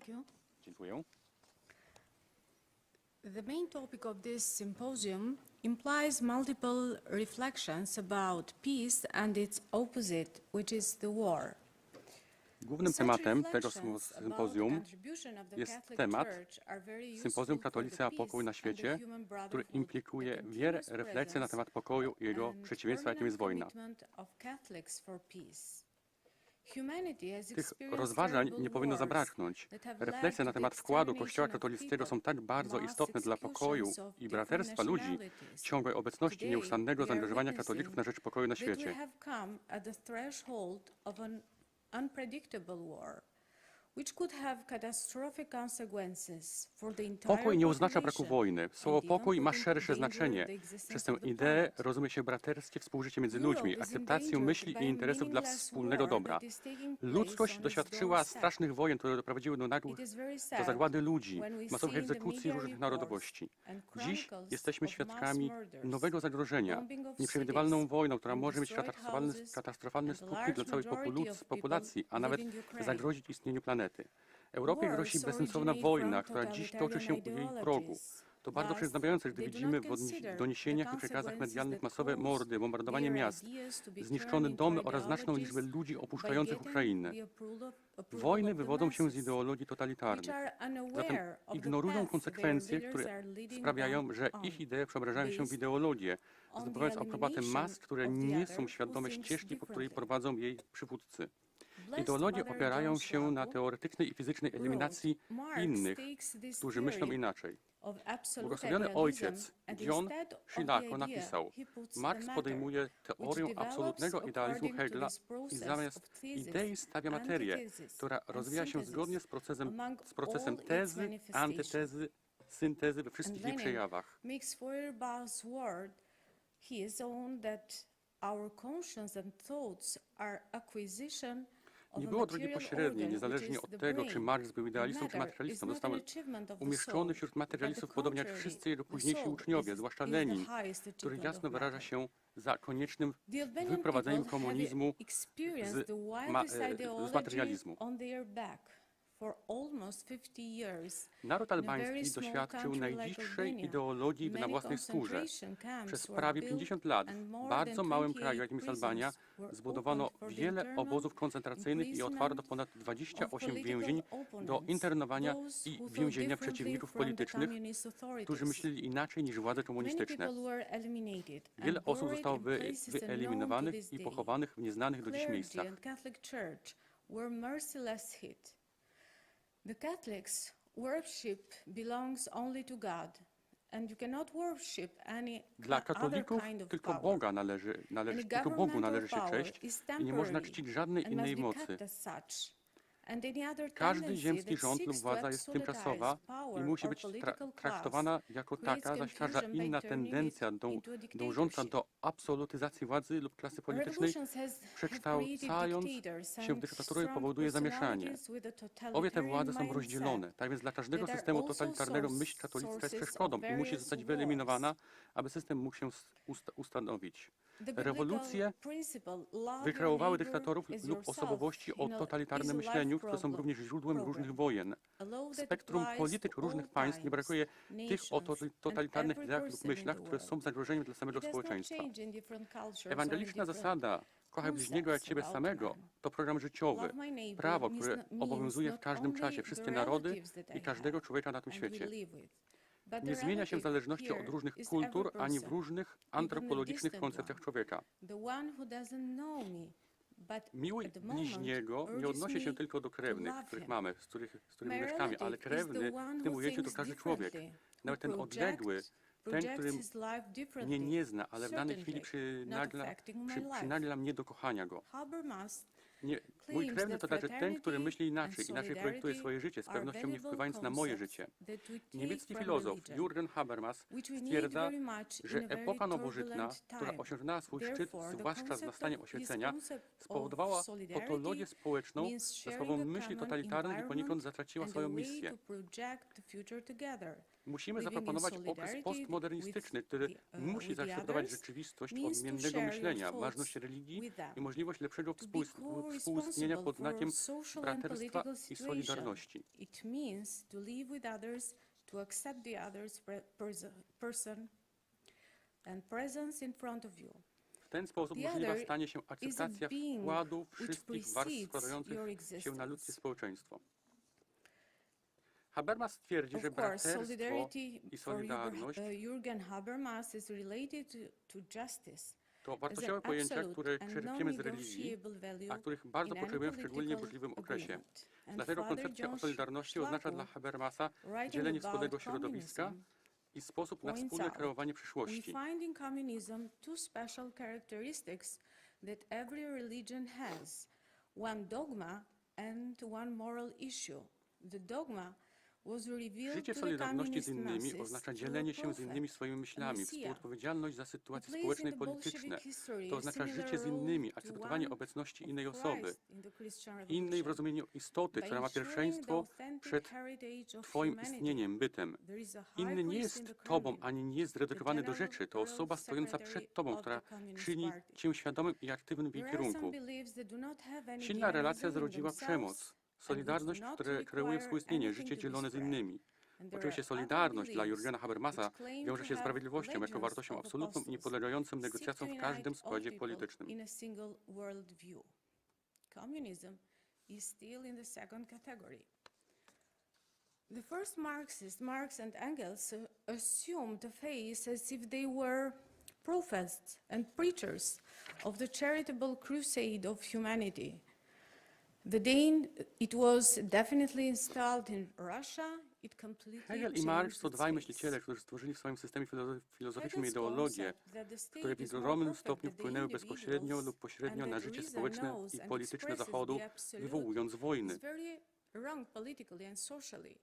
Thank you. Dziękuję. The main topic of this symposium implies multiple reflections about peace and its opposite, which is the war. Głównym tematem tego sympozjum jest temat Sympozjum Katolicy a pokój na świecie, który implikuje wiele refleksji na temat pokoju i jego przeciwieństwa, jakim jest wojna. Tych rozważań nie powinno zabraknąć. Refleksje na temat wkładu Kościoła katolickiego są tak bardzo istotne dla pokoju i braterstwa ludzi, ciągłej obecności nieustannego zaangażowania katolików na rzecz pokoju na świecie. Pokój nie oznacza braku wojny. Słowo pokój ma szersze znaczenie. Przez tę ideę rozumie się braterskie współżycie między Europe ludźmi, is akceptację myśli i interesów dla wspólnego dobra. Ludzkość doświadczyła strasznych wojen, które doprowadziły do nagłych do zagłady ludzi, masowych egzekucji różnych narodowości. Dziś jesteśmy świadkami nowego zagrożenia, nieprzewidywalną wojną, która może mieć katastrofalne, katastrofalne skutki dla całej populacji, a nawet zagrozić istnieniu planety. Europie Wars grozi bezsensowna wojna, która dziś toczy się u jej progu. To bardzo Thus, przyznawiające, gdy widzimy w doniesieniach i przekazach medialnych masowe mordy, bombardowanie miast, zniszczone domy oraz znaczną liczbę ludzi opuszczających Ukrainę. Wojny wywodzą się z ideologii totalitarnych. Zatem ignorują konsekwencje, które sprawiają, że ich idee przeobrażają się w ideologię, zdobywając aprobatę mas, które nie są świadome ścieżki, po której prowadzą jej przywódcy. Ideologie opierają się na teoretycznej i fizycznej eliminacji "Marx innych, którzy myślą inaczej. Błogosławiony ojciec John idea, napisał, Marx podejmuje teorię absolutnego idealizmu this i zamiast idei stawia materię, która rozwija się zgodnie z procesem, z procesem tezy, antytezy, syntezy we wszystkich jej przejawach. own that our conscience and thoughts are acquisition Nie było drogi pośredniej, niezależnie od tego, czy Marx był idealistą czy materialistą. Został umieszczony wśród materialistów, podobnie jak wszyscy jego późniejsi uczniowie, zwłaszcza Lenin, który jasno wyraża się za koniecznym wyprowadzeniem komunizmu z ma- e, z materializmu. On their back for almost 50 years. Naród albański doświadczył Albania, ideologii na własnej skórze. Przez prawie built 50 lat w bardzo małym 28 kraju, jakim jest Albania, zbudowano wiele obozów koncentracyjnych i otwarto ponad 28 więzień do internowania i więzienia przeciwników politycznych, którzy myśleli inaczej niż władze komunistyczne. Wiele osób zostało wy, wyeliminowanych i pochowanych w nieznanych do dziś miejscach. were merciless hit. The Catholics worship belongs only to God, and you cannot worship any Dla katolików kind of tylko. Boga należy, należy tylko Bogu należy się cześć i nie można czcić żadnej innej mocy. Każdy ziemski rząd lub władza jest tymczasowa i musi być tra traktowana jako taka, zaś każda inna tendencja a dążąca do absolutyzacji władzy lub klasy politycznej przekształcając się w dyktaturę powoduje zamieszanie. Obie te władze są rozdzielone, tak więc dla każdego systemu totalitarnego myśl katolicka jest przeszkodą i musi zostać wyeliminowana, aby system mógł się ust ustanowić. Rewolucje wykreowały dyktatorów lub osobowości o totalitarnym myśleniu, które są również źródłem różnych wojen. Spektrum polityk różnych państw nie brakuje tych o totalitarnych ideach lub myślach, które są zagrożeniem dla samego not społeczeństwa. Ewangeliczna zasada kochaj bliźniego jak ciebie samego to program życiowy, prawo, które obowiązuje w każdym czasie. wszystkie narody I każdego człowieka na tym świecie. Nie zmienia się w zależności od różnych kultur ani w różnych antropologicznych koncepcjach człowieka. Miły bliźniego nie odnosi się tylko do krewnych, których mamy, z, których, z którymi My mieszkamy, ale krewny w tym ujęciu to każdy człowiek. Nawet ten odległy, ten, który mnie nie zna, ale w danej chwili przynagla, przy, przynagla mnie do kochania go. Nie, mój krewny to znaczy ten, który myśli inaczej, inaczej projektuje swoje życie, z pewnością nie wpływając na moje życie. Niemiecki filozof Jürgen Habermas stwierdza, że epoka nowożytna, która osiągnęła swój szczyt, zwłaszcza z nastaniem oświecenia, spowodowała patologię społeczną, za sprawą myśli totalitarnej i poniekąd zatraciła swoją misję. Musimy zaproponować okres postmodernistyczny, który uh, musi zaakceptować rzeczywistość odmiennego myślenia, ważność religii i możliwość lepszego współistnienia co-responsible pod znakiem braterstwa i solidarności. It means to live with others, to accept the other's pre- perso- person and presence in front of you. W ten sposób możliwa stanie się akceptacja wkładu wszystkich warstw składających się na ludzkie społeczeństwo. Habermas twierdzi, że braterstwo i Jurgen- solidarność uh, Jürgen Habermas is related to, to justice to wartościowe pojęcia, które czerpiemy z religii, a których bardzo potrzebujemy w szczególnie burzliwym okresie. Dlatego koncepcja o solidarności oznacza dla Habermasa dzielenie wspólnego środowiska i sposób na wspólne kreowanie przyszłości. that every religion has one dogma and one moral issue. The dogma Życie w solidarności z innymi oznacza dzielenie się z innymi swoimi myślami, współodpowiedzialność za sytuacje społeczne i polityczne. To oznacza życie z innymi, to akceptowanie obecności innej osoby. Innej w rozumieniu istoty, która ma pierwszeństwo przed Twoim istnieniem, bytem. Inny nie jest Tobą, ani nie jest zredukowany do rzeczy. To osoba stojąca przed Tobą, która czyni. Cię świadomym i aktywnym w jej kierunku. Silna relacja zrodziła przemoc. Solidarność, not które kreuje współistnienie, życie dzielone z innymi. Oczywiście solidarność dla Jurgena Habermasa wiąże się z sprawiedliwością jako wartością absolutną i niepodlegającą negocjacjom w każdym składzie politycznym. Communism is still in the second category. The first Marxists, Marx and Engels, uh, assumed the faith as if they were prophets and preachers of the charitable crusade of humanity. The Dane, it was definitely installed in Russia, it completely Hegel i Marx to dwaj myśliciele, którzy stworzyli w swoim systemie filozo- filozoficznym ideologię, concept that the state które w ogromnym stopniu the wpłynęły bezpośrednio lub pośrednio and na życie społeczne i polityczne Zachodu, wywołując wojny. wrong politically and socially.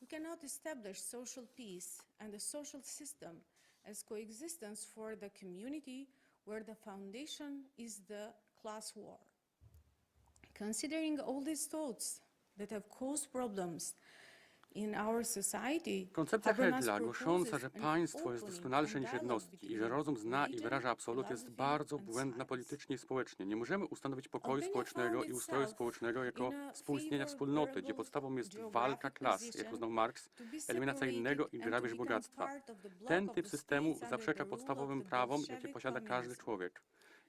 We cannot establish social peace and a social system as coexistence for the community where the foundation is the class war. Considering all these thoughts that have caused problems in our society, Koncepcja Hegla, głosząca, że państwo jest doskonalsze niż jednostki i że rozum zna i wyraża absolut, jest bardzo błędna politycznie i społecznie. Nie możemy ustanowić pokoju społecznego i ustroju społecznego jako współistnienia wspólnoty, gdzie podstawą jest walka klas, jak uznał Marx, eliminacja innego i grabież bogactwa. Ten typ systemu zaprzecza podstawowym prawom, jakie posiada każdy człowiek.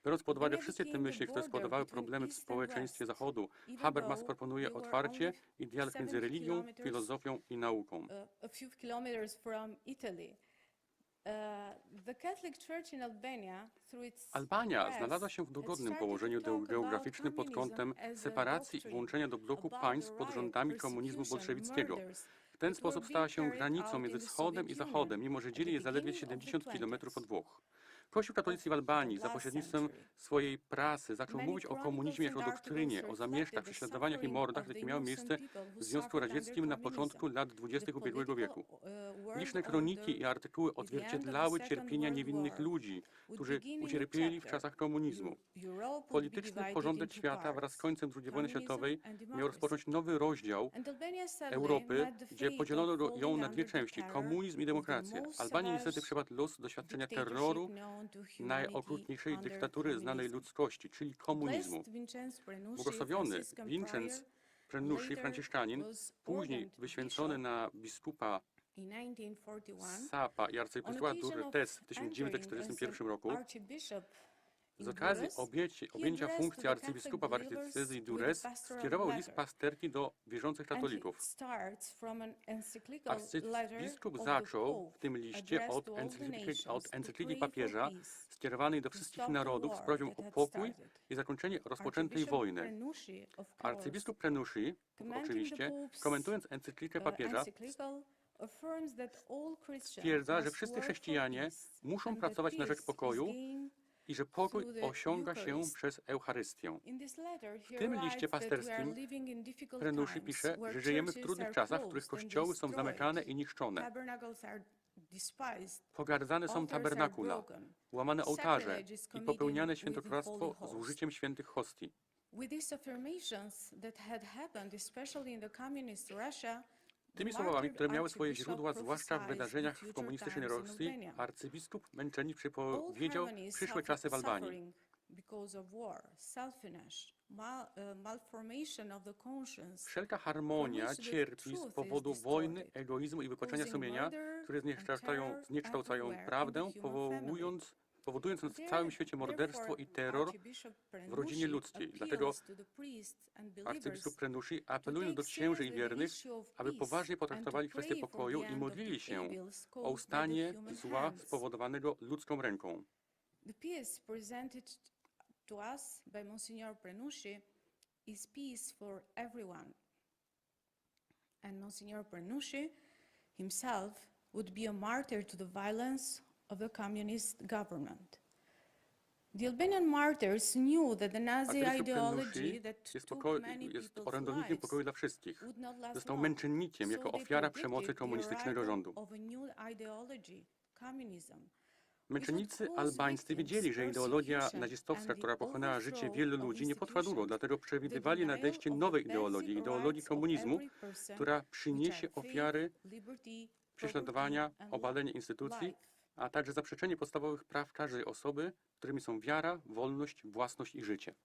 Biorąc pod uwagę wszystkie te myśli, które spowodowały problemy w społeczeństwie Zachodu, Habermas proponuje otwarcie i dialog między religią, filozofią i nauką. Church in Albania, znalazła się w dogodnym położeniu geograficznym pod kątem separacji i włączenia do bloku państw pod rządami komunizmu bolszewickiego. W ten sposób stała się granicą między Wschodem i Zachodem, mimo że dzieli je zaledwie beginning of the 70 km 20th. od Włoch. Kościół katolicki w Albanii za pośrednictwem swojej prasy zaczął mówić o komunizmie jako doktrynie, o zamieszkach, prześladowaniach i mordach, jakie miały miejsce w Związku Radzieckim na początku lat The 20 ubiegłego wieku. Liczne kroniki i artykuły odzwierciedlały cierpienia niewinnych ludzi, którzy ucierpieli w czasach komunizmu. Polityczny porządek świata wraz z końcem II wojny światowej miał rozpocząć nowy rozdział Albania Europy, gdzie podzielono ją na dwie części, komunizm i demokrację. most Albanii niestety savage przypadł los doświadczenia terroru najokrutniejszej dyktatury znanej ludzkości, czyli komunizmu. Błogosławiony Vincenz later franciszkanin, później wyświęcony na biskupa in 1941. Sapa i arcybiskupa Durres w entering 1941 as roku, z okazji objęcia addressed funkcji arcybiskupa w believers arcydiecezji with a Durres, pastoral skierował list pasterki do wierzących katolików. Arcybiskup zaczął w tym liście od encykliki, od encykliki papieża skierowanej do wszystkich narodów z prośbą o pokój i zakończenie rozpoczętej wojny. Arcybiskup the oczywiście, komentując encyklikę uh, papieża, stwierdza, że wszyscy chrześcijanie muszą pracować na rzecz pokoju i że pokój osiąga się przez Eucharystię. W tym liście pasterskim times, pisze, że żyjemy w trudnych czasach, w których kościoły są zamykane i niszczone. Pogardzane są tabernakula, łamane ołtarze i popełniane świętokradztwo z użyciem świętych hostii. With these affirmations that had happened, especially in the communist Russia, Tymi słowami, które miały swoje źródła zwłaszcza w wydarzeniach w komunistycznej Rosji, arcybiskup Męczennik harmonies przyszłe czasy w Albanii. conscience, Wszelka harmonia cierpi z powodu wojny, egoizmu i wypaczenia sumienia, które zniekształcają, zniekształcają prawdę, powołując, powodując na całym świecie morderstwo i terror w rodzinie Prenushi ludzkiej. Dlatego arcybiskup Prenushi to apelując do księży i wiernych, aby poważnie potraktowali kwestię pokoju i modlili się o ustanie zła spowodowanego ludzką ręką. To us by Monsignor Prenucci is peace for everyone. And Monsignor Prenucci himself would be a martyr to the violence of the communist government. The Albanian martyrs knew that the Nazi ideology that jest, poko- many jest orędownikiem pokoju dla wszystkich. Został męczennikiem jako ofiara przemocy komunistycznego rządu. a. Męczennicy albańscy wiedzieli, że ideologia nazistowska, która pochłonęła życie wielu ludzi, nie potrwa długo, dlatego przewidywali nadejście nowej ideologii, ideologii komunizmu, która przyniesie ofiary prześladowania, obalenie instytucji, a także zaprzeczenie podstawowych praw każdej osoby, którymi są wiara, wolność, własność i życie.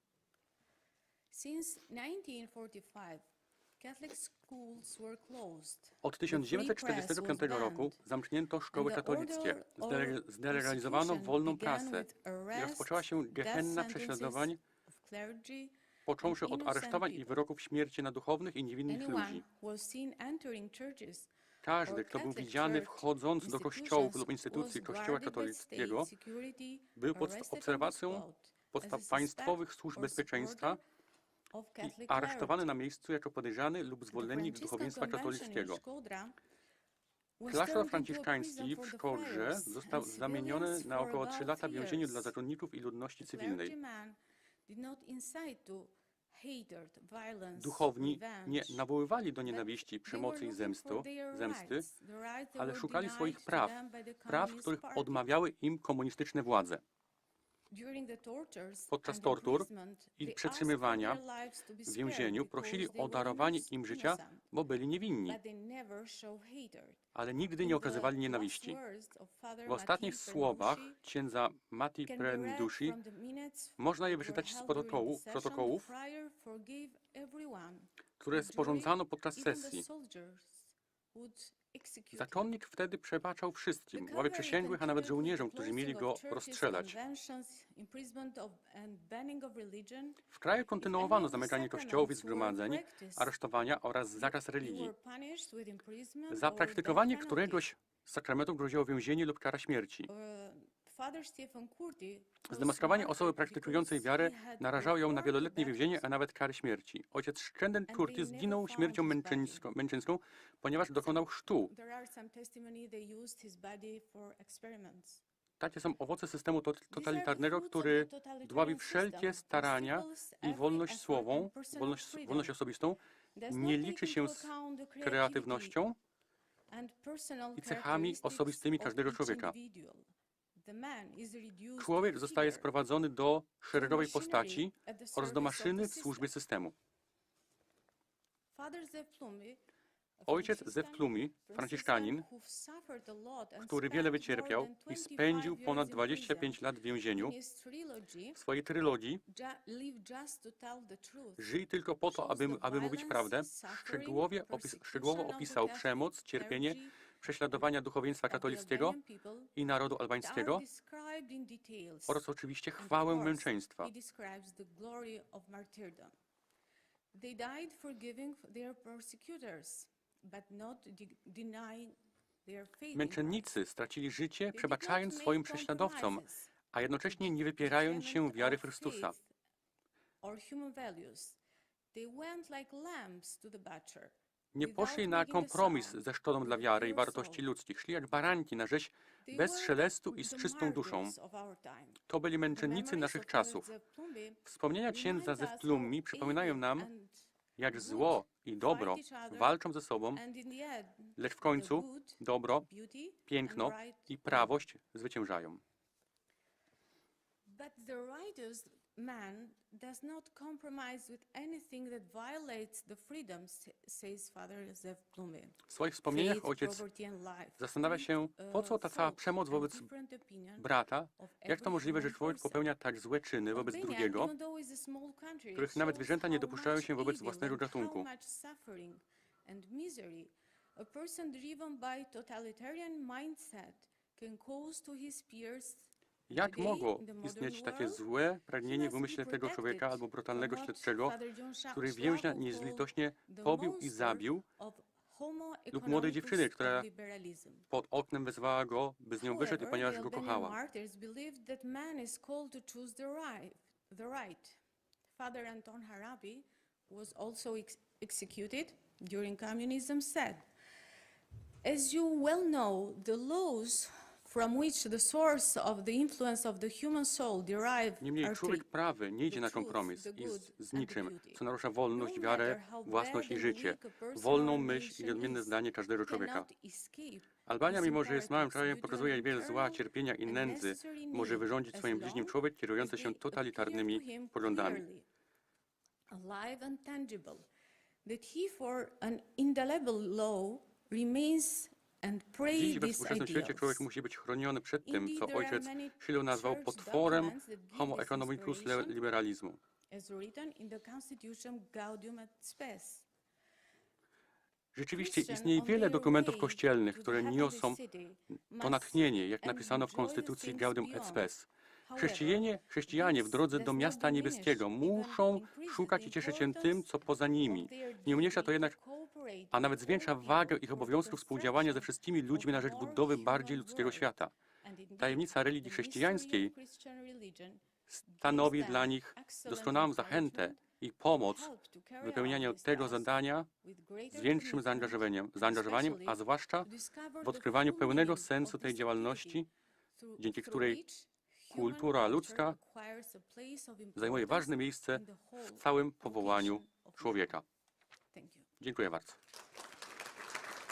Since 1945, Catholic schools were closed. Od The free press 1945 was roku zamknięto szkoły katolickie, zdelegalizowano wolną prasę i rozpoczęła się gehenna prześladowań, począwszy od aresztowań i wyroków śmierci na duchownych i niewinnych ludzi. Każdy, kto był widziany wchodząc do kościołów lub instytucji Kościoła katolickiego, był pod obserwacją podstaw państwowych służb bezpieczeństwa i aresztowany na miejscu jako podejrzany lub zwolennik duchowieństwa katolickiego. Klasztor franciszkański w Szkodrze został zamieniony na około about 3 lata three więzieniu dla zakonników i ludności cywilnej. Duchowni nie nawoływali do nienawiści, przemocy i zemstu, zemsty, ale szukali swoich praw, praw, których odmawiały im komunistyczne władze. Podczas tortur i przetrzymywania w więzieniu prosili o darowanie im życia, bo byli niewinni, ale nigdy nie okazywali nienawiści. W ostatnich słowach księdza Mati minutes można je wyczytać z protokołu, protokołów, które sporządzano podczas sesji. Zakonnik wtedy przebaczał wszystkim, cavalry przysięgłych, a nawet żołnierzom, którzy mieli go rozstrzelać. W kraju kontynuowano zamykanie kościołów i zgromadzeń, aresztowania oraz zakaz religii. Za praktykowanie któregoś z sakramentów groziło więzienie lub kara śmierci. Zdemaskowanie osoby praktykującej wiarę narażało ją na wieloletnie więzienie, a nawet kary śmierci. Ojciec Szczęden And Curtis zginął śmiercią męczeńską, męczeńską, ponieważ dokonał chrztu. Takie są owoce systemu totalitarnego, który dławi wszelkie starania i wolność słową, wolność, wolność osobistą, nie liczy się z kreatywnością i cechami osobistymi każdego człowieka. Człowiek zostaje sprowadzony do szeregowej postaci oraz do maszyny w służbie system. systemu. Ojciec Zew Plumi, franciszkanin, który wiele wycierpiał i 25 spędził ponad in 25 prison, lat w więzieniu, w swojej trylogii Żyj tylko po to, aby, aby mówić prawdę, szczegółowo, opis, szczegółowo opisał przemoc, cierpienie, prześladowania duchowieństwa katolickiego i narodu albańskiego oraz oczywiście chwałę męczeństwa. They died forgiving their persecutors, but not de- denying. Męczennicy stracili życie, przebaczając swoim prześladowcom, a jednocześnie nie wypierając się wiary Chrystusa. Nie poszli na kompromis ze szkodą dla wiary i wartości ludzkich. Szli jak baranki na rzeź bez szelestu i z czystą duszą. To byli męczennicy naszych czasów. Wspomnienia księdza ze Plummi przypominają nam, jak zło i dobro walczą ze sobą, lecz w końcu dobro, piękno i prawość zwyciężają. Man does not compromise with anything that violates the freedoms, says Father. W swoich wspomnieniach ojciec zastanawia się, po co ta cała przemoc wobec brata, jak to możliwe, że człowiek popełnia tak złe czyny wobec drugiego, których nawet zwierzęta nie dopuszczają się wobec własnego gatunku. a person driven by totalitarian mindset can cause to his peers Jak mogło istnieć takie złe pragnienie w umyśle tego człowieka albo brutalnego śledczego, który więźnia niezlitośnie pobił i zabił lub młodej dziewczyny, która pod oknem wezwała go, by z nią wyszedł, ponieważ go kochała. Father Anton Harabi was also ex- executed during communism said, as you well know, the laws from which the source of the influence of the human soul Niemniej are człowiek three. prawy nie idzie na kompromis i z, z niczym, co narusza wolność, No wiarę, własność i życie, wolną myśl i is, zdanie każdego człowieka. Albania, mimo że jest małym krajem, pokazuje, jak wiele zła, cierpienia i nędzy może wyrządzić swoim bliźnim człowiek kierujący się totalitarnymi poglądami. clearly, alive and tangible, that he for an indelible law remains Dziś we współczesnym świecie człowiek musi być chroniony przed tym, co ojciec Schilu nazwał potworem homo economicus liberalizmu. Rzeczywiście istnieje wiele dokumentów kościelnych, które niosą to natchnienie, jak napisano w Konstytucji Gaudium et. Spes. Chrześcijanie, chrześcijanie w drodze do miasta niebieskiego muszą szukać i cieszyć się tym, co poza nimi. Nie umniejsza to jednak, a nawet zwiększa wagę ich obowiązku współdziałania ze wszystkimi ludźmi na rzecz budowy bardziej ludzkiego świata. Tajemnica religii chrześcijańskiej stanowi dla nich doskonałą zachętę i pomoc w wypełnianiu tego zadania z większym zaangażowaniem, zaangażowaniem, a zwłaszcza w odkrywaniu pełnego sensu tej działalności, dzięki której kultura ludzka zajmuje ważne miejsce w całym powołaniu człowieka. Dziękuję bardzo.